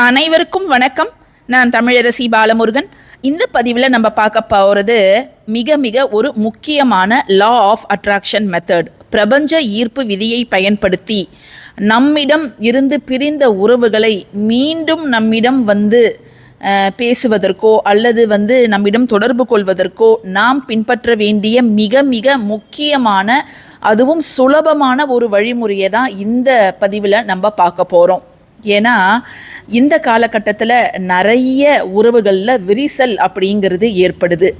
அனைவருக்கும் வணக்கம். நான் தமிழரசி பாலமுருகன். இந்த பதிவில் நம்ம பார்க்க போகிறது மிக மிக ஒரு முக்கியமான லா ஆஃப் அட்ராக்ஷன் மெத்தட் பிரபஞ்ச ஈர்ப்பு விதியை பயன்படுத்தி நம்மிடம் இருந்து பிரிந்த உறவுகளை மீண்டும் நம்மிடம் வந்து பேசுவதற்கோ அல்லது வந்து நம்மிடம் தொடர்பு கொள்வதற்கோ நாம் பின்பற்ற வேண்டிய மிக மிக முக்கியமான அதுவும் சுலபமான ஒரு வழிமுறையை தான் இந்த பதிவில் நம்ம பார்க்க போகிறோம் ஏன்னா இந்த காலகட்டத்தில் நிறைய உறவுகளில் விரிசல் அப்படிங்கிறது ஏற்படுது.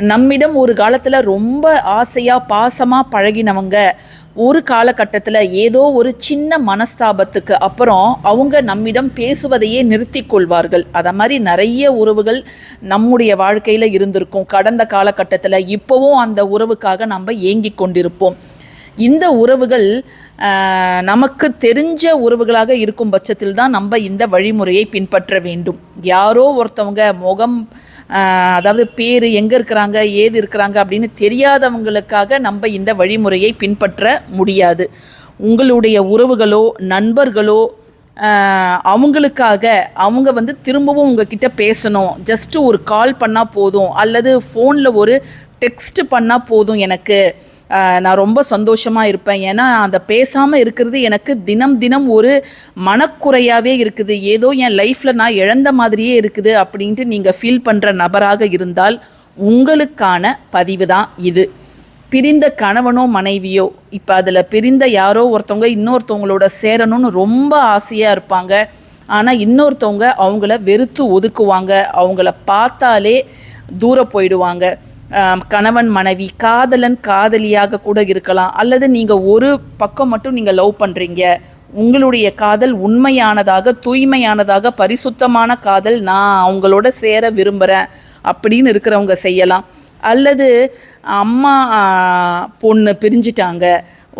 நம்மிடம் ஒரு காலத்தில் ரொம்ப ஆசையாக பாசமாக பழகினவங்க ஒரு காலகட்டத்தில் ஏதோ ஒரு சின்ன மனஸ்தாபத்துக்கு அப்புறம் அவங்க நம்மிடம் பேசுவதையே நிறுத்தி கொள்வார்கள். அத மாதிரி நிறைய உறவுகள் நம்முடைய வாழ்க்கையில் இருந்திருக்கும். கடந்த காலகட்டத்தில் இப்போவும் அந்த உறவுக்காக நம்ம ஏங்கிக் கொண்டிருப்போம். இந்த உறவுகள் நமக்கு தெரிஞ்ச உறவுகளாக இருக்கும் பட்சத்தில் தான் நம்ம இந்த வழிமுறையை பின்பற்ற வேண்டும். யாரோ ஒருத்தவங்க முகம் அதாவது பேர் எங்கே இருக்கிறாங்க ஏது இருக்கிறாங்க அப்படின்னு தெரியாதவங்களுக்காக நம்ம இந்த வழிமுறையை பின்பற்ற முடியாது. உங்களுடைய உறவுகளோ நண்பர்களோ அவங்களுக்காக அவங்க வந்து திரும்பவும் உங்ககிட்ட பேசணும். ஜஸ்ட்டு ஒரு கால் பண்ணால் போதும். அல்லது ஃபோனில் ஒரு டெக்ஸ்ட் பண்ணால் போதும் எனக்கு. நான் ரொம்ப சந்தோஷமாக இருப்பேன். ஏன்னா அந்த பேசாமல் இருக்கிறது எனக்கு தினம் தினம் ஒரு மனக்குறையாகவே இருக்குது. ஏதோ என் லைஃப்பில் நான் இழந்த மாதிரியே இருக்குது அப்படின்ட்டு நீங்கள் ஃபீல் பண்ணுற நபராக இருந்தால் உங்களுக்கான பதிவு தான் இது. பிரிந்த கணவனோ மனைவியோ இப்போ அதில் பிரிந்த யாரோ ஒருத்தவங்க இன்னொருத்தவங்களோட சேரணும்னு ரொம்ப ஆசையாக இருப்பாங்க. ஆனால் இன்னொருத்தவங்க அவங்கள வெறுத்து ஒதுக்குவாங்க. அவங்கள பார்த்தாலே தூர போயிடுவாங்க. கணவன் மனைவி காதலன் காதலியாக கூட இருக்கலாம். அல்லது நீங்கள் ஒரு பக்கம் மட்டும் நீங்கள் லவ் பண்ணுறீங்க உங்களுடைய காதல் உண்மையானதாக தூய்மையானதாக பரிசுத்தமான காதல் நான் அவங்களோட சேர விரும்புகிறேன் அப்படின்னு இருக்கிறவங்க செய்யலாம். அல்லது அம்மா பொண்ணு பிரிஞ்சிட்டாங்க.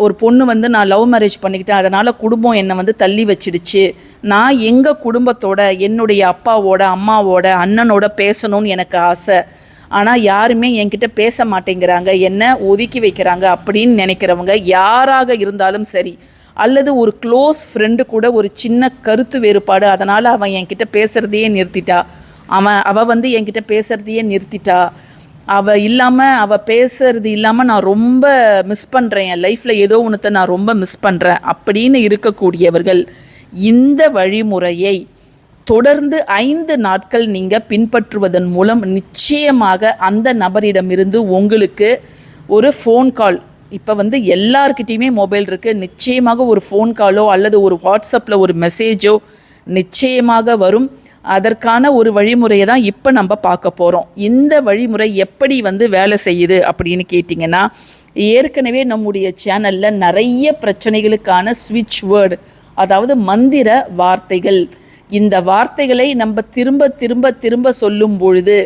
ஒரு பொண்ணு வந்து நான் லவ் மேரேஜ் பண்ணிக்கிட்டேன். அதனால் குடும்பம் என்னை வந்து தள்ளி வச்சிடுச்சு. நான் எங்கள் குடும்பத்தோட என்னுடைய அப்பாவோட அம்மாவோட அண்ணனோட பேசணும்னு எனக்கு ஆசை. ஆனால் யாருமே என்கிட்ட பேச மாட்டேங்கிறாங்க என்ன ஒதுக்கி வைக்கிறாங்க அப்படின்னு நினைக்கிறவங்க யாராக இருந்தாலும் சரி அல்லது ஒரு க்ளோஸ் ஃப்ரெண்டு கூட ஒரு சின்ன கருத்து வேறுபாடு அதனால் அவன் என்கிட்ட பேசுகிறதையே நிறுத்திட்டா. அவன் அவள் வந்து என்கிட்ட பேசுகிறதையே நிறுத்திட்டா. அவள் இல்லாமல் அவள் பேசுறது இல்லாமல் நான் ரொம்ப மிஸ் பண்ணுறேன் என் லைஃப்பில் ஏதோ ஒன்றத்தை நான் ரொம்ப மிஸ் பண்ணுறேன் அப்படின்னு இருக்கக்கூடியவர்கள் இந்த வழிமுறையை தொடர்ந்து ஐந்து நாட்கள் நீங்கள் பின்பற்றுவதன் மூலம் நிச்சயமாக அந்த நபரிடமிருந்து உங்களுக்கு ஒரு ஃபோன் கால் இப்போ வந்து எல்லார்கிட்டேயுமே மொபைல் இருக்குது நிச்சயமாக ஒரு ஃபோன் காலோ அல்லது ஒரு வாட்ஸ்அப்பில் ஒரு மெசேஜோ நிச்சயமாக வரும். அதற்கான ஒரு வழிமுறையை தான் இப்போ நம்ம பார்க்க போகிறோம் இந்த வழிமுறை எப்படி வந்து வேலை செய்யுது அப்படின்னு கேட்டிங்கன்னா ஏற்கனவே நம்முடைய சேனலில் நிறைய பிரச்சனைகளுக்கான ஸ்விட்ச் வேர்டு அதாவது மந்திர வார்த்தைகள் இந்த வார்த்தைகளை நம்ம திரும்ப திரும்ப திரும்ப சொல்லும் பொழுது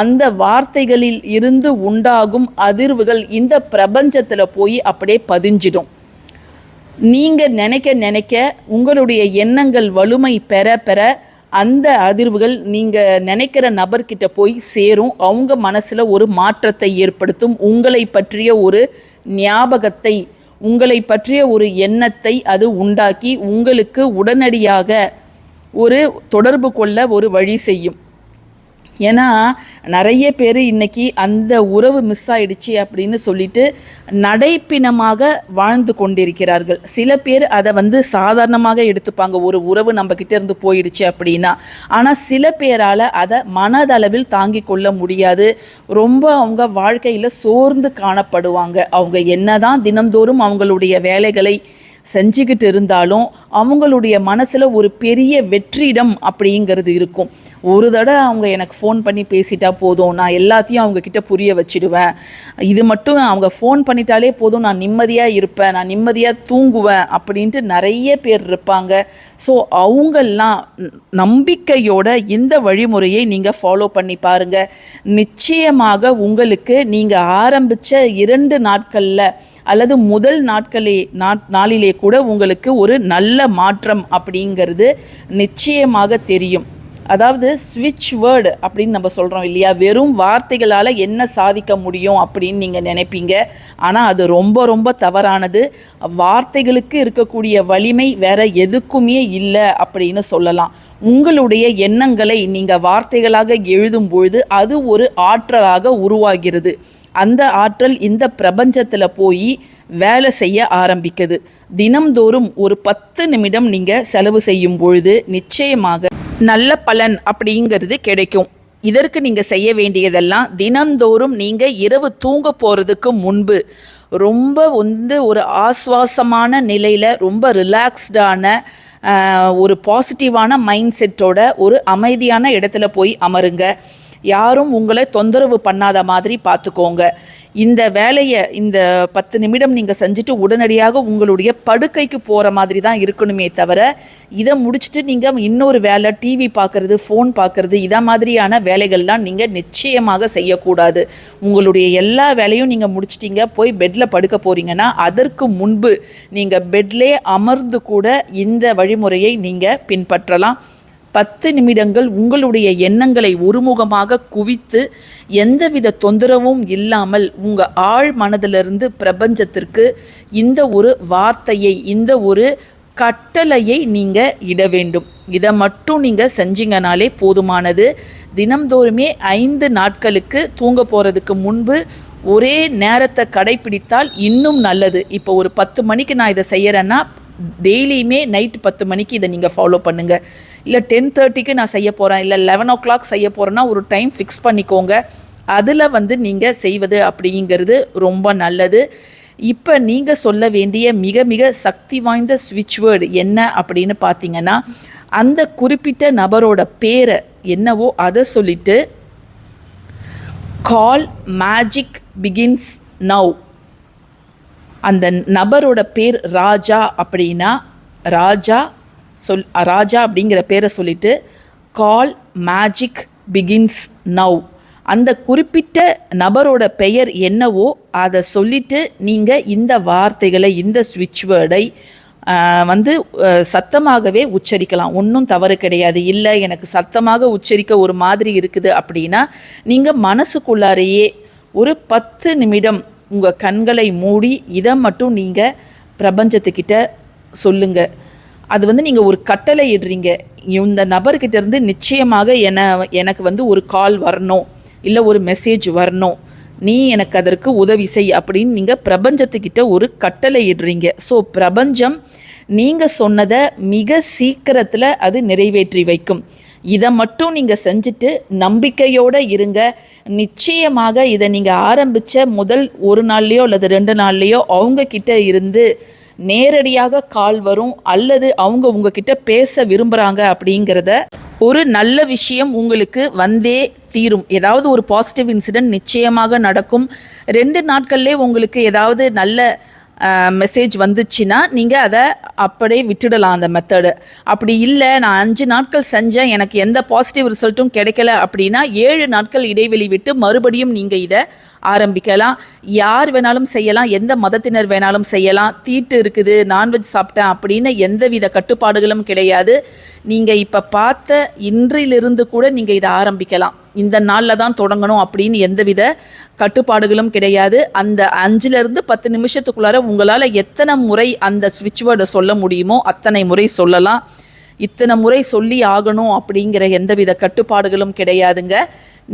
அந்த வார்த்தைகளில் இருந்து உண்டாகும் அதிர்வுகள் இந்த பிரபஞ்சத்தில் போய் அப்படியே பதிஞ்சிடும். நீங்கள் நினைக்க நினைக்க உங்களுடைய எண்ணங்கள் வலுமை பெற பெற அந்த அதிர்வுகள் நீங்கள் நினைக்கிற நபர்கிட்ட போய் சேரும். அவங்க மனசில் ஒரு மாற்றத்தை ஏற்படுத்தும். உங்களை பற்றிய ஒரு ஞாபகத்தை உங்களை பற்றிய ஒரு எண்ணத்தை அது உண்டாக்கி உங்களுக்கு உடனடியாக ஒரு தொடர்பு கொள்ள ஒரு வழி செய்யும். ஏன்னா நிறைய பேர் இன்னைக்கு அந்த உறவு மிஸ் ஆயிடுச்சு அப்படின்னு சொல்லிட்டு நடைப்பினமாக வாழ்ந்து கொண்டிருக்கிறார்கள். சில பேர் அதை வந்து சாதாரணமாக எடுத்துப்பாங்க. ஒரு உறவு நம்ம இருந்து போயிடுச்சு அப்படின்னா. ஆனால் சில பேரால் அதை மனதளவில் தாங்கிக் கொள்ள முடியாது. ரொம்ப அவங்க வாழ்க்கையில் சோர்ந்து காணப்படுவாங்க. அவங்க என்னதான் தினம்தோறும் அவங்களுடைய வேலைகளை செஞ்சுக்கிட்டு இருந்தாலும் அவங்களுடைய மனசில் ஒரு பெரிய வெற்றிடம் அப்படிங்கிறது இருக்கும். ஒரு தடவை அவங்க எனக்கு ஃபோன் பண்ணி பேசிட்டா போதும் நான் எல்லாத்தையும் அவங்கக்கிட்ட புரிய வச்சிடுவேன். இது மட்டும் அவங்க ஃபோன் பண்ணிட்டாலே போதும் நான் நிம்மதியாக இருப்பேன் நான் நிம்மதியாக தூங்குவேன் அப்படின்ட்டு நிறைய பேர் இருப்பாங்க. ஸோ அவங்கெல்லாம் நம்பிக்கையோட இந்த வழிமுறையை நீங்கள் ஃபாலோ பண்ணி பாருங்கள் நிச்சயமாக உங்களுக்கு நீங்கள் ஆரம்பித்த இரண்டு நாட்களில் அல்லது முதல் நாட்களே நாட் நாளிலே கூட உங்களுக்கு ஒரு நல்ல மாற்றம் அப்படிங்கிறது நிச்சயமாக தெரியும். அதாவது ஸ்விட்ச் வேர்டு அப்படின்னு நம்ம சொல்கிறோம் இல்லையா? வெறும் வார்த்தைகளால் என்ன சாதிக்க முடியும் அப்படின்னு நீங்கள் நினைப்பீங்க. ஆனால் அது ரொம்ப ரொம்ப தவறானது. வார்த்தைகளுக்கு இருக்கக்கூடிய வலிமை வேற எதுக்குமே இல்லை அப்படின்னு சொல்லலாம். உங்களுடைய எண்ணங்களை நீங்கள் வார்த்தைகளாக எழுதும் பொழுது அது ஒரு ஆற்றலாக உருவாகிறது. அந்த ஆற்றல் இந்த பிரபஞ்சத்தில் போய் வேலை செய்ய ஆரம்பிக்குது. தினம்தோறும் ஒரு பத்து நிமிடம் நீங்கள் செலவு செய்யும் பொழுது நிச்சயமாக நல்ல பலன் அப்படிங்கிறது கிடைக்கும். இதற்கு நீங்கள் செய்ய வேண்டியதெல்லாம் தினம்தோறும் நீங்கள் இரவு தூங்க போகிறதுக்கு முன்பு ரொம்ப வந்து ஒரு ஆஸ்வாசமான நிலையில் ரொம்ப ரிலாக்ஸ்டான ஒரு பாசிட்டிவான மைண்ட் செட்டோட ஒரு அமைதியான இடத்துல போய் அமருங்க. யாரும் உங்களை தொந்தரவு பண்ணாத மாதிரி பார்த்துக்கோங்க. இந்த வேலையை இந்த பத்து நிமிடம் நீங்கள் செஞ்சுட்டு உடனடியாக உங்களுடைய படுக்கைக்கு போகிற மாதிரி தான் இருக்கணுமே தவிர இதை முடிச்சுட்டு நீங்கள் இன்னொரு வேலை டிவி பார்க்குறது ஃபோன் பார்க்குறது இதை மாதிரியான வேலைகள்லாம் நீங்கள் நிச்சயமாக செய்யக்கூடாது. உங்களுடைய எல்லா வேலையும் நீங்கள் முடிச்சிட்டீங்க போய் பெட்டில் படுக்க போகிறீங்கன்னா அதற்கு முன்பு நீங்கள் பெட்லே அமர்ந்து கூட இந்த வழிமுறையை நீங்கள் பின்பற்றலாம். பத்து நிமிடங்கள் உங்களுடைய எண்ணங்களை ஒருமுகமாக குவித்து எந்தவித தொந்தரவும் இல்லாமல் உங்கள் ஆழ் மனதிலிருந்து பிரபஞ்சத்திற்கு இந்த ஒரு வார்த்தையை இந்த ஒரு கட்டளையை நீங்கள் இட வேண்டும். இதை மட்டும் நீங்கள் செஞ்சீங்கனாலே போதுமானது. தினம்தோறுமே ஐந்து நாட்களுக்கு தூங்க போகிறதுக்கு முன்பு ஒரே நேரத்தை கடைப்பிடித்தால் இன்னும் நல்லது. இப்போ ஒரு பத்து மணிக்கு நான் இதை செய்கிறேன்னா டெய்லியுமே நைட்டு பத்து மணிக்கு இதை நீங்கள் ஃபாலோ பண்ணுங்கள் இல்லை டென் தேர்ட்டிக்கு நான் செய்ய போகிறேன் இல்லை லெவன் ஓ கிளாக் செய்ய போகிறேன்னா ஒரு டைம் ஃபிக்ஸ் பண்ணிக்கோங்க. அதில் வந்து நீங்கள் செய்வது அப்படிங்கிறது ரொம்ப நல்லது. இப்போ நீங்கள் சொல்ல வேண்டிய மிக மிக சக்தி வாய்ந்த ஸ்விட்ச் வேர்டு என்ன அப்படின்னு பார்த்தீங்கன்னா அந்த குறிப்பிட்ட நபரோட பேரை என்னவோ அதை சொல்லிட்டு கால் மேஜிக் பிகின்ஸ் நவ் அந்த நபரோட பேர் ராஜா அப்படின்னா ராஜா சொல் ராஜா அப்படிங்கிற பேரை சொல்லிட்டு கால் மேஜிக் பிகின்ஸ் நவ் அந்த குறிப்பிட்ட நபரோட பெயர் என்னவோ அதை சொல்லிட்டு நீங்கள் இந்த வார்த்தைகளை இந்த ஸ்விட்ச் வேர்டை வந்து சத்தமாகவே உச்சரிக்கலாம். ஒன்றும் தவறு கிடையாது. இல்லை எனக்கு சத்தமாக உச்சரிக்க ஒரு மாதிரி இருக்குது அப்படின்னா நீங்கள் மனசுக்குள்ளாரையே ஒரு பத்து நிமிடம் உங்கள் கண்களை மூடி இதை மட்டும் நீங்கள் பிரபஞ்சத்துக்கிட்ட சொல்லுங்கள் அது வந்து நீங்கள் ஒரு கட்டளை இடுறீங்க. இந்த நபர்கிட்ட இருந்து நிச்சயமாக என எனக்கு வந்து ஒரு கால் வரணும். இல்லை ஒரு மெசேஜ் வரணும். நீ எனக்கு அதற்கு உதவி செய் அப்படின்னு நீங்கள் பிரபஞ்சத்துக்கிட்ட ஒரு கட்டளை இடுறீங்க. ஸோ பிரபஞ்சம் நீங்கள் சொன்னதை மிக சீக்கிரத்தில் அது நிறைவேற்றி வைக்கும். இதை மட்டும் நீங்கள் செஞ்சுட்டு நம்பிக்கையோடு இருங்க. நிச்சயமாக இதை நீங்கள் ஆரம்பித்த முதல் ஒரு நாள்லேயோ அல்லது ரெண்டு நாள்லேயோ அவங்கக்கிட்ட இருந்து நேரடியாக கால் வரும் அல்லது அவங்க உங்ககிட்ட பேச விரும்புகிறாங்க அப்படிங்கிறத ஒரு நல்ல விஷயம் உங்களுக்கு வந்தே தீரும். ஏதாவது ஒரு பாசிட்டிவ் இன்சிடென்ட் நிச்சயமாக நடக்கும். ரெண்டு நாட்கள்லேயே உங்களுக்கு ஏதாவது நல்ல மெசேஜ் வந்துச்சுன்னா நீங்கள் அதை அப்படியே விட்டுடலாம் அந்த மெத்தடு அப்படி இல்லை நான் அஞ்சு நாட்கள் செஞ்சேன் எனக்கு எந்த பாசிட்டிவ் ரிசல்ட்டும் கிடைக்கல அப்படின்னா ஏழு நாட்கள் இடைவெளி விட்டு மறுபடியும் நீங்கள் இதை ஆரம்பிக்கலாம். யார் வேணாலும் செய்யலாம் எந்த மதத்தினர் வேணாலும் செய்யலாம். தீட்டு இருக்குது நான்வெஜ் சாப்பிட்டேன் அப்படின்னு எந்தவித கட்டுப்பாடுகளும் கிடையாது. நீங்கள் இப்போ பார்த்த இன்றிலிருந்து கூட நீங்கள் இதை ஆரம்பிக்கலாம். இந்த நாளில் தான் தொடங்கணும் அப்படின்னு எந்தவித கட்டுப்பாடுகளும் கிடையாது. அந்த அஞ்சுலேருந்து பத்து நிமிஷத்துக்குள்ளார உங்களால் எத்தனை முறை அந்த ஸ்விட்ச் வேர்டை சொல்ல முடியுமோ அத்தனை முறை சொல்லலாம். இத்தனை முறை சொல்லி ஆகணும் அப்படிங்கிற எந்தவித கட்டுப்பாடுகளும் கிடையாதுங்க.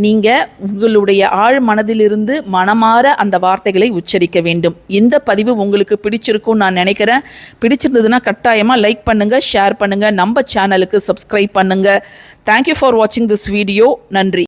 நீங்கள் உங்களுடைய ஆழ் மனதிலிருந்து மனமாற அந்த வார்த்தைகளை உச்சரிக்க வேண்டும். இந்த பதிவு உங்களுக்கு பிடிச்சிருக்கும் நான் நினைக்கிறேன். பிடிச்சிருந்ததுன்னா கட்டாயமாக லைக் பண்ணுங்கள் ஷேர் பண்ணுங்கள் நம்ம சேனலுக்கு சப்ஸ்கிரைப் பண்ணுங்கள் தேங்க்யூ ஃபார் வாட்சிங் திஸ் வீடியோ நன்றி.